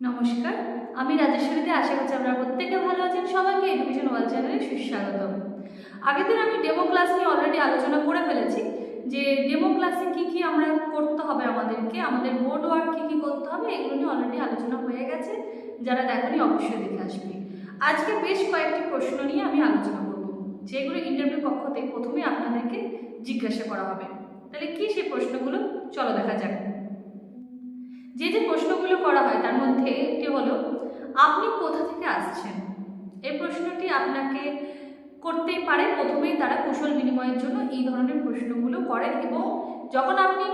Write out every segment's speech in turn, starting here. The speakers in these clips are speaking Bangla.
নমস্কার, আমি রাজেশ্বরীতে আশা করছি আপনারা প্রত্যেকে ভালো আছেন। সবাইকে এডুকেশন ওয়াল চ্যানেলে সুস্বাগতম। আগের দিন আমি ডেমো ক্লাস নিয়ে অলরেডি আলোচনা করে ফেলেছি যে ডেমো ক্লাসে কী কী আমরা করতে হবে আমাদেরকে, আমাদের বোর্ড ওয়ার্ক কী কী করতে হবে, এগুলো নিয়ে অলরেডি আলোচনা হয়ে গেছে। যারা দেখেনি অবশ্যই দেখে আসবে। আজকে বেশ কয়েকটি প্রশ্ন নিয়ে আমি আলোচনা করব, যেগুলো ইন্টারভিউ কক্ষতে প্রথমে আপনাদেরকে জিজ্ঞাসা করা হবে। তাহলে কি সেই প্রশ্নগুলো? চলো দেখা যাক। যে যে প্রশ্নগুলো করা হয় তার মধ্যে একটি হলো, আপনি কোথা থেকে আসছেন? এই প্রশ্নটি আপনাকে করতেই পারে। প্রথমেই তারা কুশল বিনিময়ের জন্য এই ধরনের প্রশ্নগুলো করেন এবং যখন আপনি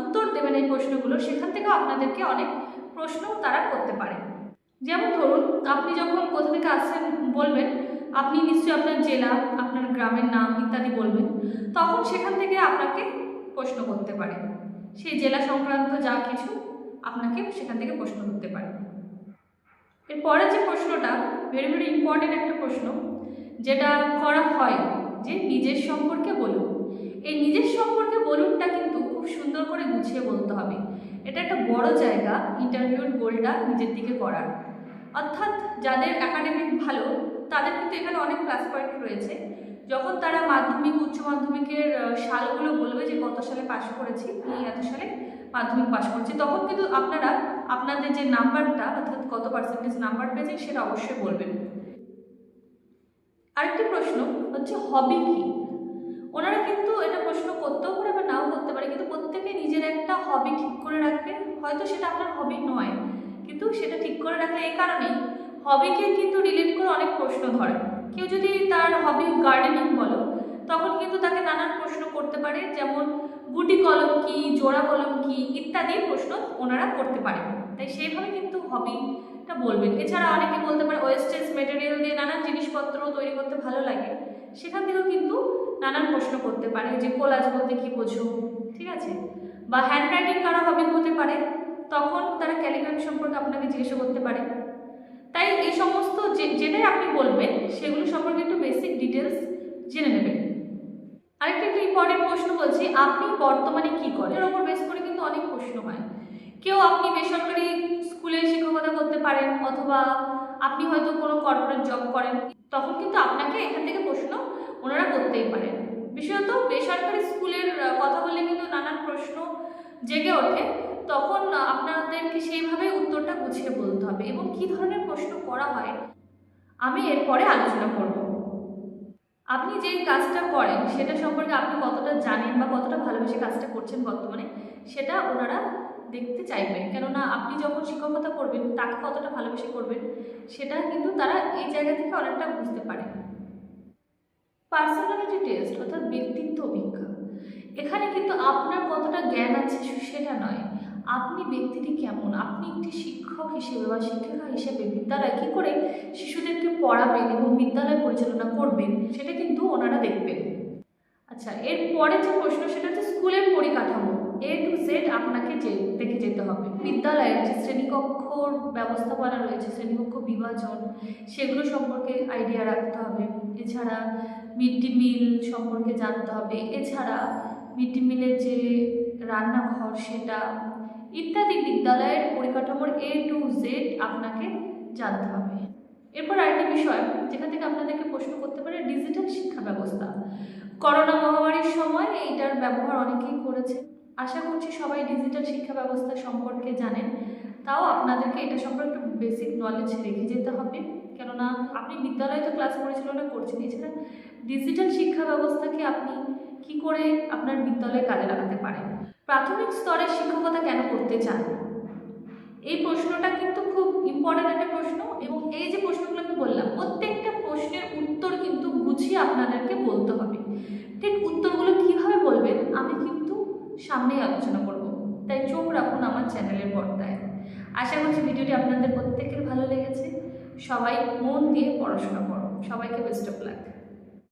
উত্তর দেবেন এই প্রশ্নগুলো, সেখান থেকেও আপনাদেরকে অনেক প্রশ্ন তারা করতে পারে। যেমন ধরুন, আপনি যখন কোথা থেকে আসছেন বলবেন, আপনি নিশ্চয়ই আপনার জেলা, আপনার গ্রামের নাম ইত্যাদি বলবেন, তখন সেখান থেকে আপনাকে প্রশ্ন করতে পারে। সেই জেলা সংক্রান্ত যা কিছু আপনাকে সেখান থেকে প্রশ্ন করতে পারে। এরপরে যে প্রশ্নটা ভেরি ভেরি ইম্পর্টেন্ট একটা প্রশ্ন, যেটা করা হয় যে নিজের সম্পর্কে বলুন। এই নিজের সম্পর্কে বলুনটা কিন্তু খুব সুন্দর করে গুছিয়ে বলতে হবে। এটা একটা বড় জায়গা ইন্টারভিউর গোলটা নিজের দিকে করার। অর্থাৎ যাদের একাডেমিক ভালো, তাদের কিন্তু এখানে অনেক প্লাস পয়েন্ট রয়েছে। যখন তারা মাধ্যমিক, উচ্চ মাধ্যমিকের সালগুলো বলবে যে কত সালে পাশ করেছি এই এত সালে মাধ্যমিক পাশ করছি, তখন কিন্তু আপনারা আপনাদের যে নাম্বারটা, অর্থাৎ কত পার্সেন্টেজ নাম্বার পেয়েছেন সেটা অবশ্যই বলবেন। আরেকটি প্রশ্ন হচ্ছে, হবি কি? ওনারা কিন্তু এটা প্রশ্ন করতেও পারে বা নাও করতে পারে, কিন্তু প্রত্যেকে নিজের একটা হবি ঠিক করে রাখবে। হয়তো সেটা আপনার হবি নয়, কিন্তু সেটা ঠিক করে রাখলে এই কারণেই। হবিকে কিন্তু রিলেট করে অনেক প্রশ্ন ধরে। কেউ যদি তার হবি গার্ডেনিং বলো, তখন কিন্তু তাকে নানান প্রশ্ন করতে পারে, যেমন গুটি কলম কি, জোড়া কলম কি, ইত্যাদি প্রশ্ন ওনারা করতে পারেন। তাই সেইভাবে কিন্তু হবিটা বলবেন। এছাড়া অনেকে বলতে পারে ওয়েস্টেজ মেটেরিয়াল দিয়ে নানান জিনিসপত্র তৈরি করতে ভালো লাগে। সেখান থেকেও কিন্তু নানান প্রশ্ন করতে পারে, যে কোলাজ বলতে কি বোঝো, ঠিক আছে? বা হ্যান্ড রাইটিং কারও হবি হতে পারে, তখন তারা ক্যালিগ্রাফি সম্পর্কে আপনাকে জিজ্ঞাসা করতে পারে। তাই এই সমস্ত যেটাই আপনি বলবেন, সেগুলো সম্পর্কে একটু বেসিক ডিটেলস জেনে নেবেন। আরেকটা একটু ইম্পর্টেন্ট প্রশ্ন বলছি, আপনি বর্তমানে কি করেন? এর ওপর বেস করে কিন্তু অনেক প্রশ্ন হয়। কেউ আপনি বেসরকারি স্কুলে শিক্ষকতা করতে পারেন, অথবা আপনি হয়তো কোনো কর্পোরেট জব করেন, তখন কিন্তু আপনাকে এখান থেকে প্রশ্ন ওনারা করতেই পারেন। বিশেষত বেসরকারি স্কুলের কথা বললে কিন্তু নানান প্রশ্ন জেগে ওঠে, তখন আপনাদেরকে সেইভাবে উত্তরটা গুছিয়ে বলতে হবে। এবং কী ধরনের প্রশ্ন করা হয় আমি এরপরে আলোচনা করব। আপনি যে কাজটা করেন, সেটা সম্পর্কে আপনি কতটা জানেন বা কতটা ভালোবেসে কাজটা করছেন বর্তমানে, সেটা ওনারা দেখতে চাইবেন। কেননা আপনি যখন শিক্ষকতা করবেন, তাকে কতটা ভালোবেসে করবেন, সেটা কিন্তু তারা এই জায়গা থেকে অনেকটা বুঝতে পারে। পার্সোনালিটি টেস্ট অর্থাৎ ব্যক্তিত্ব অভিজ্ঞা এখানে কিন্তু আপনার কতটা জ্ঞান আছে সেটা নয়। আপনি ব্যক্তিটি কেমন? আপনি একটি শিক্ষক হিসেবে বা শিক্ষিকা হিসেবে বিদ্যালয়ে কী করে পড়াবেন এবং বিদ্যালয় পরিচালনা করবেন, সেটা কিন্তু ওনারা দেখবেন। আচ্ছা এর পরে যে প্রশ্ন, সেটা হচ্ছে স্কুলের পরিকাঠামো এ টু জেড আপনাকে যে, দেখে যেতে হবে। বিদ্যালয়ের যে শ্রেণীকক্ষর ব্যবস্থাপনা রয়েছে, শ্রেণীকক্ষ বিভাজন, সেগুলো সম্পর্কে আইডিয়া রাখতে হবে। এছাড়া মিড ডে মিল সম্পর্কে জানতে হবে। এছাড়া মিড ডে মিলের যে রান্নাঘর, সেটা ইত্যাদি বিদ্যালয়ের পরিকাঠামোর এ টু জেড আপনাকে জানতে হবে। এরপর আরেকটি বিষয়, যেখান থেকে আপনাদেরকে প্রশ্ন করতে পারে ডিজিটাল শিক্ষা ব্যবস্থা। করোনা মহামারীর সময় এইটার ব্যবহার অনেকেই করেছে। আশা করছি সবাই ডিজিটাল শিক্ষা ব্যবস্থা সম্পর্কে জানেন। তাও আপনাদেরকে এটা সম্পর্কে একটু বেসিক নলেজ রেখে যেতে হবে। কেননা, আপনি বিদ্যালয়ে তো ক্লাস পরিচালনা করছেন, এছাড়া ডিজিটাল শিক্ষা ব্যবস্থাকে আপনি কি করে আপনার বিদ্যালয়ে কাজে লাগাতে পারেন? প্রাথমিক স্তরে শিক্ষকতা কেন করতে চান? এই প্রশ্নটা কিন্তু খুব ইম্পর্ট্যান্ট একটা প্রশ্ন এবং এই যে প্রশ্নগুলো আমি বললাম, প্রত্যেকটা প্রশ্নের উত্তর কিন্তু গুছিয়ে আপনাদেরকে বলতে হবে। ঠিক উত্তরগুলো কীভাবে বলবেন আমি কিন্তু সামনেই আলোচনা করব। তাই চোখ রাখুন আমার চ্যানেলের পর্দায়। আশা করছি ভিডিওটি আপনাদের প্রত্যেকের ভালো লেগেছে। সবাই মন দিয়ে পড়াশোনা করো। সবাইকে বেস্ট অফ লাক